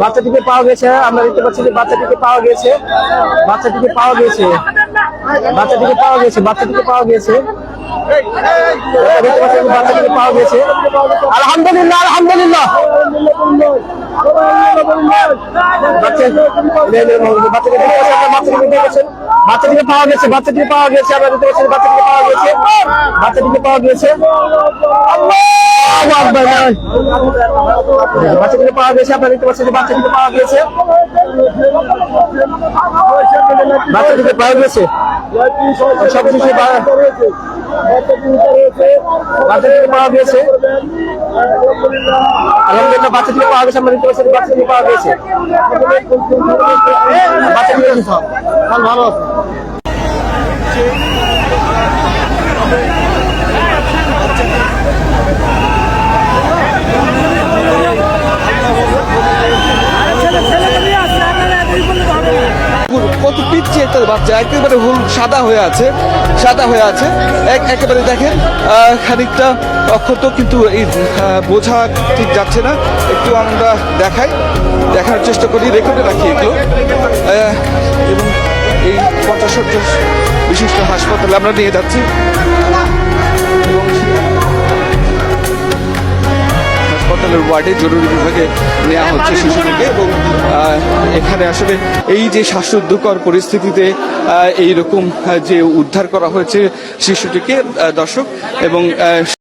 বাচ্চাটিকে পাওয়া গেছে, আমরা দেখতে পাচ্ছি যে বাচ্চাটিকে পাওয়া গেছে, বাচ্চাটিকে পাওয়া গেছে, বাচ্চাটিকে পাওয়া গেছে, বাচ্চাটিকে পাওয়া গেছে। আলহামদুলিল্লাহ আলহামদুলিল্লাহ। বাচ্চাটিকে পাওয়া গেছে, বাচ্চাটিকে পাওয়া গেছে, আমরা দেখতে পাচ্ছি বাচ্চাটিকে পাওয়া গেছে। বাচ্চাটিকে পাওয়া গেছে। বাচ্চাটিকে পাওয়া গেছে, আপনারা দেখতে পাচ্ছেন বাচ্চাটিকে পাওয়া গেছে। বাচ্চাটিকে পাওয়া গেছে। সবকিছু বাচ্চাটিকে পাওয়া গেছে আলহামদুলিল্লাহ বাচ্চাটিকে পাওয়া গেছে আমরা দেখতে পাচ্ছি বাচ্চাটিকে পাওয়া গেছে বাচ্চাটিকে ভালো আছে কত পিচ্ছি একটা বাচ্চা, একেবারে হুল সাদা হয়ে আছে, সাদা হয়ে আছে। এক একেবারে দেখেন খানিকটা অক্ষত, কিন্তু এই বোঝা ঠিক যাচ্ছে না। একটু আমরা দেখাই, দেখার চেষ্টা করি, রেকর্ডে রাখি এগুলো। এবং এই পঞ্চাশ বিশিষ্ট হাসপাতালে আমরা নিয়ে যাচ্ছি। হাসপাতালের ওয়ার্ডে জরুরি বিভাগে নেওয়া হচ্ছে শিশুটিকে এবং আহ, এখানে আসলে এই যে শ্বাসরুদ্ধকর পরিস্থিতিতে আহ, এইরকম যে উদ্ধার করা হয়েছে শিশুটিকে দর্শক এবং